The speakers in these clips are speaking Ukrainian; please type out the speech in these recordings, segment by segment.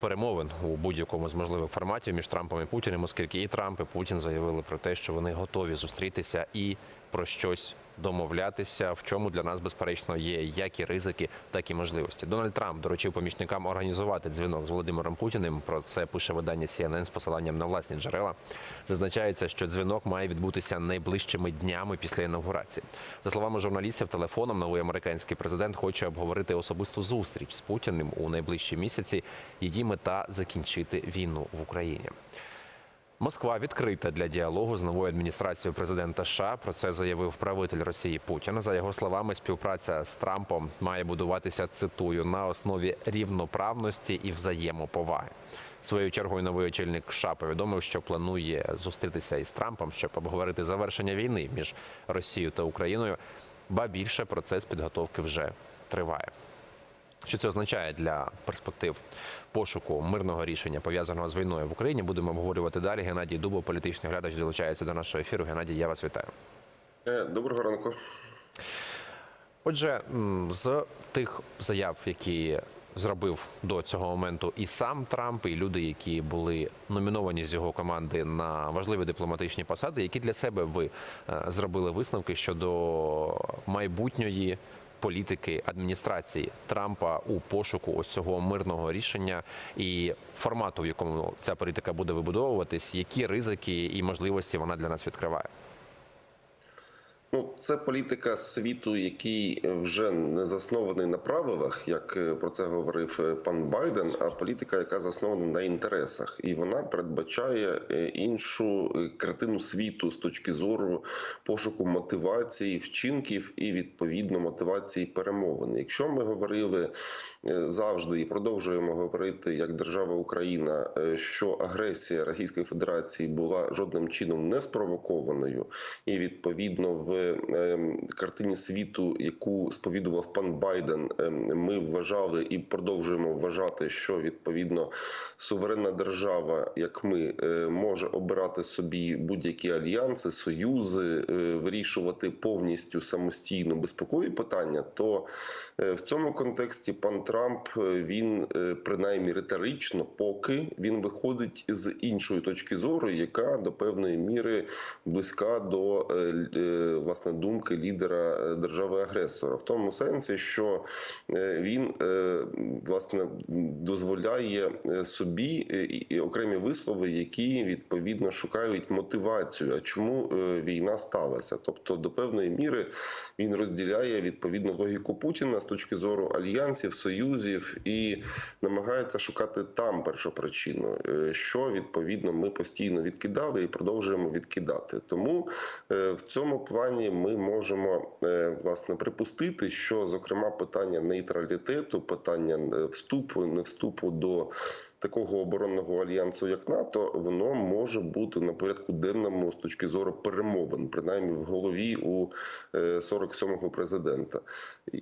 перемовин у будь-якому з можливих форматів між Трампом і Путіним, оскільки і Трамп, і Путін заявили про те, що вони готові зустрітися і про щось домовлятися, в чому для нас безперечно є як і ризики, так і можливості. Дональд Трамп доручив помічникам організувати дзвінок з Володимиром Путіним. Про це пише видання CNN з посиланням на власні джерела. Зазначається, що дзвінок має відбутися найближчими днями після інаугурації. За словами журналістів, телефоном новий американський президент хоче обговорити особисту зустріч з Путіним у найближчі місяці. Її мета закінчити війну в Україні. Москва відкрита для діалогу з новою адміністрацією президента США. Про це заявив правитель Росії Путін. За його словами, співпраця з Трампом має будуватися цитую на основі рівноправності і взаємоповаги. Своєю чергою новий очільник США повідомив, що планує зустрітися із Трампом, щоб обговорити завершення війни між Росією та Україною. Ба більше процес підготовки вже триває. Що це означає для перспектив пошуку мирного рішення пов'язаного з війною в Україні? Будемо обговорювати далі. Геннадій Дубов, політичний глядач, долучається до нашого ефіру. Геннадій, я вас вітаю. Е, Доброго ранку. Отже, з тих заяв, які зробив до цього моменту і сам Трамп, і люди, які були номіновані з його команди на важливі дипломатичні посади, які для себе ви е, зробили висновки щодо майбутньої політики адміністрації Трампа у пошуку ось цього мирного рішення і формату, в якому ця політика буде вибудовуватись, які ризики і можливості вона для нас відкриває. Ну, це політика світу, який вже не заснований на правилах, як е, про це говорив е, пан Байден, а політика, яка заснована на інтересах, і вона передбачає е, іншу картину світу з точки зору пошуку мотивації, вчинків і відповідно мотивації перемовин. Якщо ми говорили завжди і продовжуємо говорити як держава Україна, що агресія Російської Федерації була жодним чином не спровокованою, і відповідно в ем, картині світу, яку сповідував пан Байден, ем, ми вважали і продовжуємо вважати, що відповідно суверенна держава, як ми, е, може обирати собі будь-які альянси, союзи, е, вирішувати повністю самостійно безпекові питання, то е, в цьому контексті пан Трамп він принаймні риторично, поки він виходить з іншої точки зору, яка до певної міри близька до власне думки лідера е, держави-агресора, в тому сенсі, що е, він е, власне дозволяє собі окремі вислови, які відповідно шукають мотивацію. А чому війна сталася? Тобто, до певної міри він розділяє відповідно логіку Путіна з точки зору альянсів, союзів і намагається шукати там першопричину, що відповідно ми постійно відкидали і продовжуємо відкидати. Тому в цьому плані ми можемо е, власне припустити, що зокрема питання нейтралітету, питання е, вступу, не вступу до такого оборонного альянсу, як НАТО, воно може бути на порядку денному з точки зору перемовин, принаймні в голові у е, 47-го президента.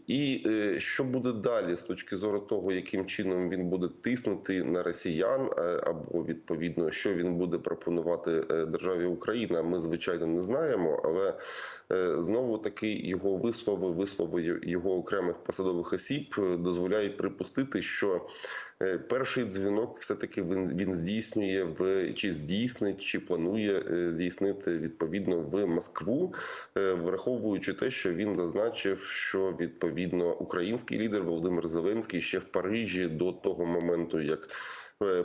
І е, що буде далі з точки зору того, яким чином він буде тиснути на росіян, е, або відповідно, що він буде пропонувати е, державі Україна, ми звичайно не знаємо, але е, знову таки його вислови, вислови його окремих посадових осіб е, дозволяють припустити, що е, перший дзвінок все-таки він, він здійснює в чи здійснить, чи планує е, здійснити відповідно в Москву, е, враховуючи те, що він зазначив, що відповідно український лідер Володимир Зеленський ще в Парижі до того моменту, як е,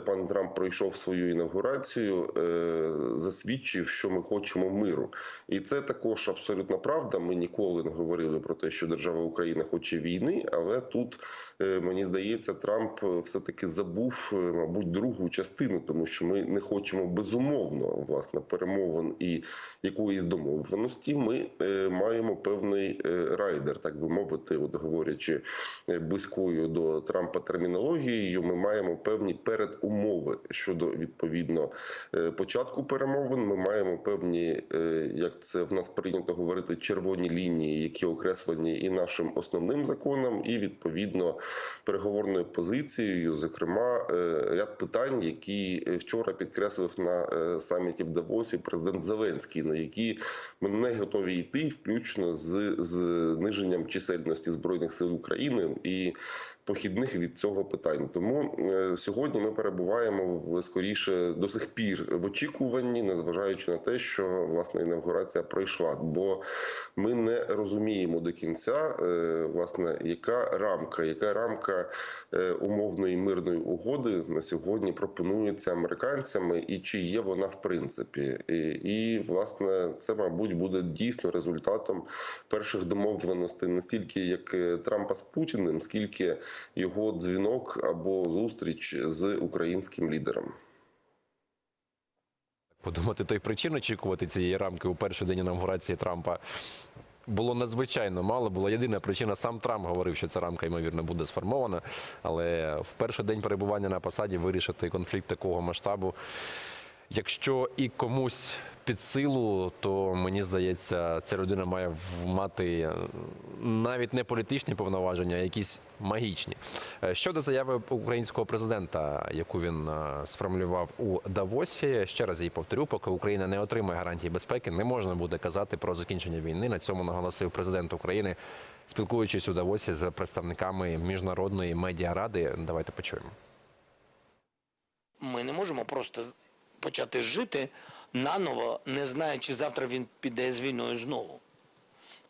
пан Трамп пройшов свою інавгурацію, е, засвідчив, що ми хочемо миру, і це також абсолютно правда. Ми ніколи не говорили про те, що держава Україна хоче війни, але тут е, мені здається, Трамп все таки забув, е, мабуть, другу частину, тому що ми не хочемо безумовно власне перемовин і якоїсь домовленості. Ми е, маємо певний е, райдер, так би мовити, от говорячи е, близькою до Трампа термінологією. Ми маємо певні передумови щодо відповідно е, початку перемовин. Ми маємо певні, е, як це в нас прийнято говорити, червоні лінії, які окреслені і нашим основним законом, і відповідно переговорною позицією, зокрема, е, ряд питань, які вчора підкреслив на саміті в Давосі президент Зеленський, на які ми не готові йти, включно з зниженням чисельності збройних сил України і похідних від цього питань. Тому е, сьогодні ми перебуваємо в скоріше до сих пір в очікуванні, незважаючи на те, що власне інавгурація пройшла. Бо ми не розуміємо до кінця, е, власне, яка рамка, яка рамка е, умовної мирної угоди на сьогодні пропонується американцями, і чи є вона в принципі. І, і власне це, мабуть, буде дійсно результатом перших домовленостей не стільки як Трампа з Путіним, скільки його дзвінок або зустріч з українським лідером. Подумати, то й причин очікувати цієї рамки у перший день інавгурації Трампа було надзвичайно мало. Була єдина причина. Сам Трамп говорив, що ця рамка ймовірно буде сформована. Але в перший день перебування на посаді вирішити конфлікт такого масштабу. Якщо і комусь під силу, то мені здається, ця людина має мати е, навіть не політичні повноваження, а якісь магічні. Е, Щодо заяви українського президента, яку він е, сформулював у Давосі, ще раз її повторю, поки Україна не отримає гарантії безпеки, не можна буде казати про закінчення війни. На цьому наголосив президент України, спілкуючись у Давосі з представниками міжнародної медіаради. Давайте почуємо. Ми не можемо просто почати жити наново, не знаючи, завтра він піде з війною знову.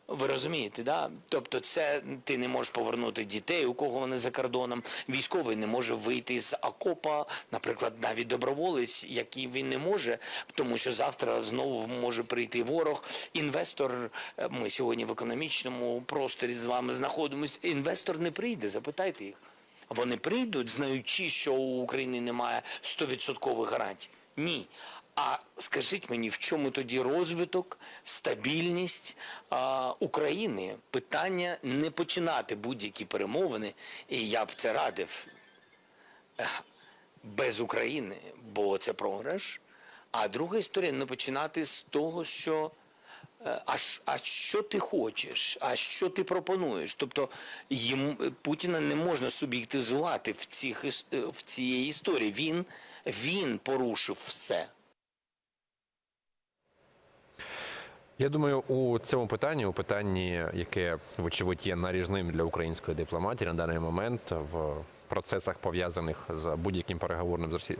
Ви розумієте, да? Тобто, це ти не можеш повернути дітей, у кого вони за кордоном. Військовий не може вийти з окопа, наприклад, навіть доброволець, який він не може, тому що завтра знову може прийти ворог. Інвестор, е, ми сьогодні в економічному просторі з вами знаходимося. Інвестор не прийде, запитайте їх. Вони прийдуть, знаючи, що у України немає 100% гарантій. Ні. А скажіть мені, в чому тоді розвиток, стабільність а, України? Питання не починати будь-які перемовини, і я б це радив без України, бо це програш. А друга історія не починати з того, що а, а що ти хочеш, а що ти пропонуєш? Тобто їм Путіна не можна суб'єктивізувати в цих е, в цієї історії. Він, він порушив все. Я думаю, у цьому питанні, у питанні, яке вочевидь є наріжним для української дипломатії на даний момент в процесах пов'язаних з будь-яким переговорним з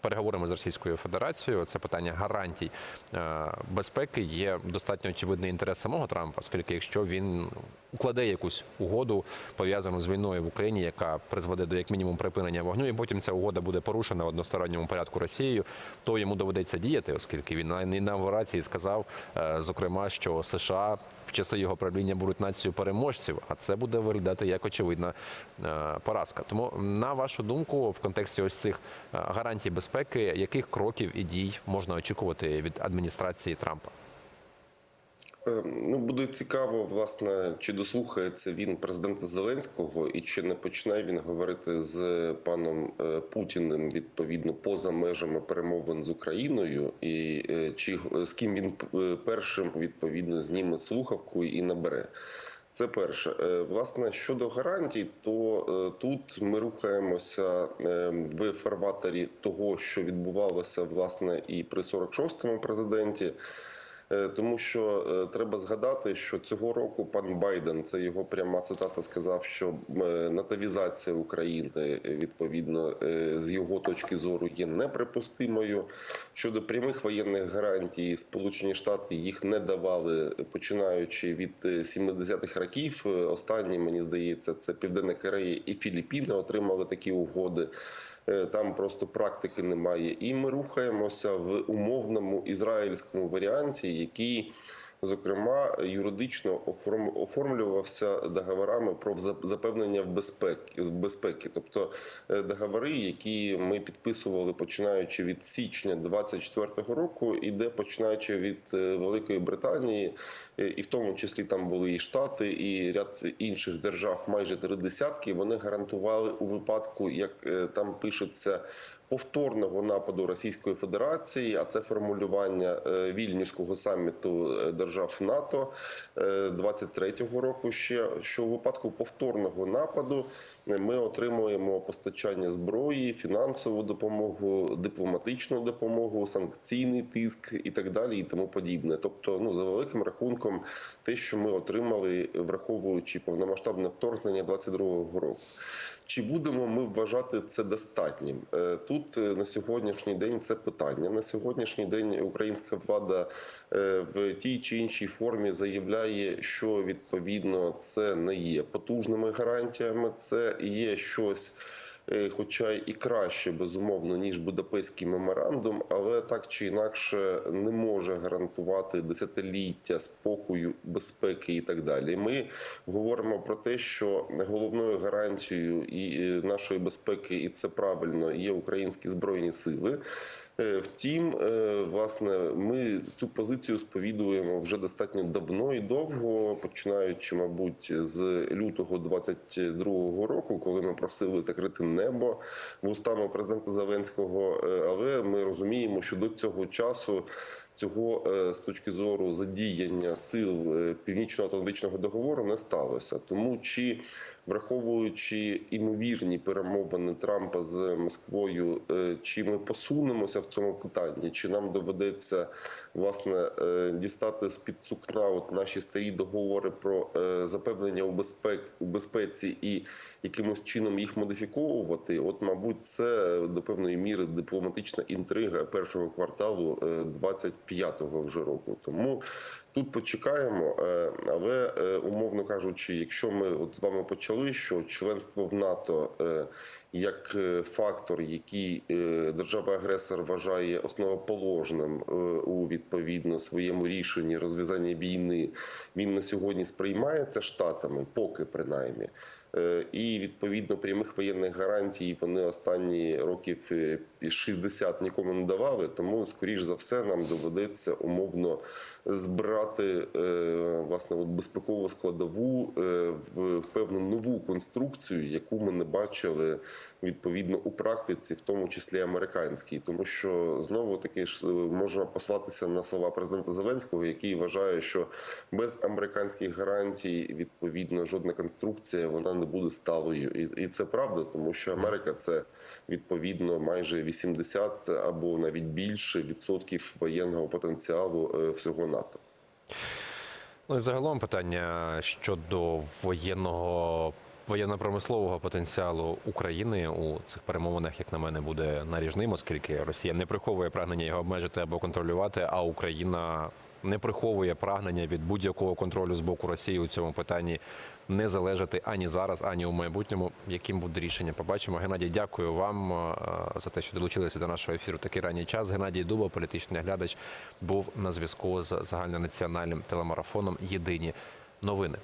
переговорами з Російською Федерацією, це питання гарантій е, безпеки. Є достатньо очевидний інтерес самого Трампа, оскільки якщо він укладе якусь угоду пов'язану з війною в Україні, яка призведе до як мінімум припинення вогню, і потім ця угода буде порушена в односторонньому порядку Росією, то йому доведеться діяти, оскільки він на інавгурації сказав, е, зокрема, що США в часи його правління будуть нацією переможців, а це буде виглядати як очевидна е, поразка. Тому, на вашу думку, в контексті ось цих е, гарантій безпеки, яких кроків і дій можна очікувати від адміністрації Трампа? Е, Ну, буде цікаво, власне, чи дослухається він президента Зеленського, і чи не почне він говорити з паном е, Путіним відповідно поза межами перемовин з Україною, і чи з ким він першим відповідно зніме слухавку і набере. Це перше. Е, Власне, щодо гарантій, то е, тут ми рухаємося е, в фарватері того, що відбувалося власне і при 46-му президенті. Е, Тому що е, треба згадати, що цього року пан Байден, це його пряма цитата, сказав, що е, натовізація України відповідно з його точки зору є неприпустимою. Щодо прямих воєнних гарантій, Сполучені Штати їх не давали, починаючи від е, 70-х років. Останні мені здається, це Південна Корея і Філіппіни отримали такі угоди. Е, Там просто практики немає, і ми рухаємося в умовному ізраїльському варіанті, який зокрема юридично оформ- оформлювався договорами про запевнення в безпеки безпеки, тобто е, договори, які ми підписували починаючи від січня 24-го року, і де починаючи від е, Великої Британії, е, і в тому числі там були і Штати, і ряд інших держав, майже три десятки. Вони гарантували у випадку, як там пишеться. Повторного нападу Російської Федерації, а це формулювання е, вільнюського саміту е, держав НАТО е, 23-го року. Ще що у випадку повторного нападу е, ми отримуємо постачання зброї, фінансову допомогу, дипломатичну допомогу, санкційний тиск і так далі, і тому подібне. Тобто, ну за великим рахунком, те, що ми отримали, враховуючи повномасштабне вторгнення 22-го року. Чи будемо ми вважати це достатнім? Е, Тут е, на сьогоднішній день це питання. На сьогоднішній день українська влада е, в тій чи іншій формі заявляє, що відповідно це не є потужними гарантіями, це є щось. Е, Хоча і краще безумовно ніж Будапештський меморандум, але так чи інакше не може гарантувати десятиліття спокою, безпеки і так далі. Ми говоримо про те, що головною гарантією і е, нашої безпеки, і це правильно, є українські збройні сили. Е, Втім, е, власне, ми цю позицію сповідуємо вже достатньо давно і довго, починаючи, мабуть, з лютого 22-го року, коли ми просили закрити небо вустами президента Зеленського. Е, Але ми розуміємо, що до цього часу цього е, з точки зору задіяння сил е, Північно-Атлантичного договору не сталося. Тому чи враховуючи імовірні перемовини Трампа з Москвою, е, чи ми посунемося в цьому питанні, чи нам доведеться власне дістати з під сукна от наші старі договори про запевнення у безпеці і якимось чином їх модифіковувати? От, мабуть, це до певної міри дипломатична інтрига першого кварталу 25-го вже року. Тому тут почекаємо. е, Але е, умовно кажучи, якщо ми от з вами почали, що членство в НАТО е, як е, фактор, який е, держава-агресор вважає основоположним е, у відповідно своєму рішенні розв'язання війни, він на сьогодні сприймається штатами, поки принаймні. Е, І відповідно прямих воєнних гарантій вони останні років е, 60 нікому не давали. Тому, скоріш за все, нам доведеться умовно збирати е, власне от безпекову складову е, в певну нову конструкцію, яку ми не бачили відповідно у практиці, в тому числі американській, тому що знову таки ж е, можна послатися на слова президента Зеленського, який вважає, що без американських гарантій відповідно жодна конструкція вона не буде сталою, і, і це правда, тому що Америка це відповідно майже 80 або навіть більше відсотків воєнного потенціалу е, всього НАТО. Ну і загалом питання щодо воєнного воєнно-промислового потенціалу України у цих перемовинах, як на мене, буде наріжним, оскільки Росія не приховує прагнення його обмежити або контролювати, а Україна не приховує прагнення від будь-якого контролю з боку Росії у цьому питанні не залежати ані зараз, ані у майбутньому. Яким буде рішення? Побачимо. Геннадій, дякую вам е, за те, що долучилися до нашого ефіру. Такий ранній час. Геннадій Дуба, політичний глядач, був на зв'язку з загальнонаціональним телемарафоном Єдині новини.